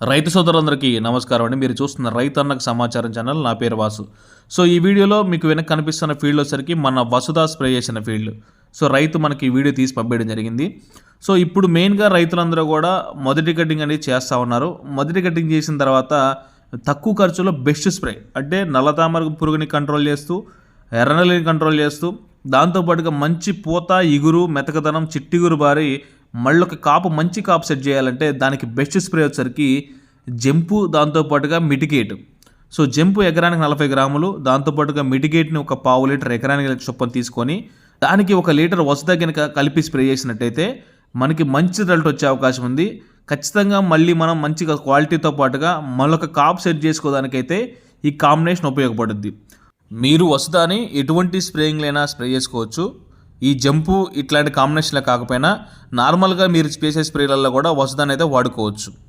రైతు సోదరులందరికీ నమస్కారం అండి. మీరు చూస్తున్న రైతు అన్నకు సమాచారం ఛానల్ నా పేరు వాసు. సో ఈ వీడియోలో మీకు వెనక కనిపిస్తున్న ఫీల్డ్ వచ్చరికి మన వసుదా స్ప్రే చేసిన ఫీల్డ్. సో రైతు మనకి వీడియో తీసి పంపేయడం జరిగింది. సో ఇప్పుడు మెయిన్గా రైతులందరూ కూడా మొదటి కటింగ్ అనేది చేస్తూ ఉన్నారు. మొదటి కటింగ్ చేసిన తర్వాత తక్కువ ఖర్చులో బెస్ట్ స్ప్రే అంటే నల్లతామర పురుగుని కంట్రోల్ చేస్తూ ఎర్రనల్లిని కంట్రోల్ చేస్తూ దాంతోపాటుగా మంచి పూత ఇగురు మెతకదనం చిట్టిగురు బారి మళ్ళీ ఒక కాపు మంచి కాపు సెట్ చేయాలంటే దానికి బెస్ట్ స్ప్రే వచ్చేసరికి జంపు దాంతోపాటుగా మిటికేట్. సో జంపు ఎకరానికి నలభై గ్రాములు దాంతోపాటుగా మిటిగేట్ని ఒక పావు లీటర్ ఎకరానికి చొప్పున తీసుకొని దానికి ఒక లీటర్ వసద కనుక కలిపి స్ప్రే చేసినట్టయితే మనకి మంచి రిజల్ట్ వచ్చే అవకాశం ఉంది. ఖచ్చితంగా మళ్ళీ మనం మంచిగా క్వాలిటీతో పాటుగా మళ్ళొక కాప్ సెట్ చేసుకోవడానికైతే ఈ కాంబినేషన్ ఉపయోగపడుద్ది. మీరు వసదాని ఎటువంటి స్ప్రేయింగ్లైనా స్ప్రే చేసుకోవచ్చు. ఈ జంపు ఇట్లాంటి కాంబినేషన్లో కాకపోయినా నార్మల్గా మీరు చేసే స్ప్రేలలో కూడా వసదాన్ని అయితే వాడుకోవచ్చు.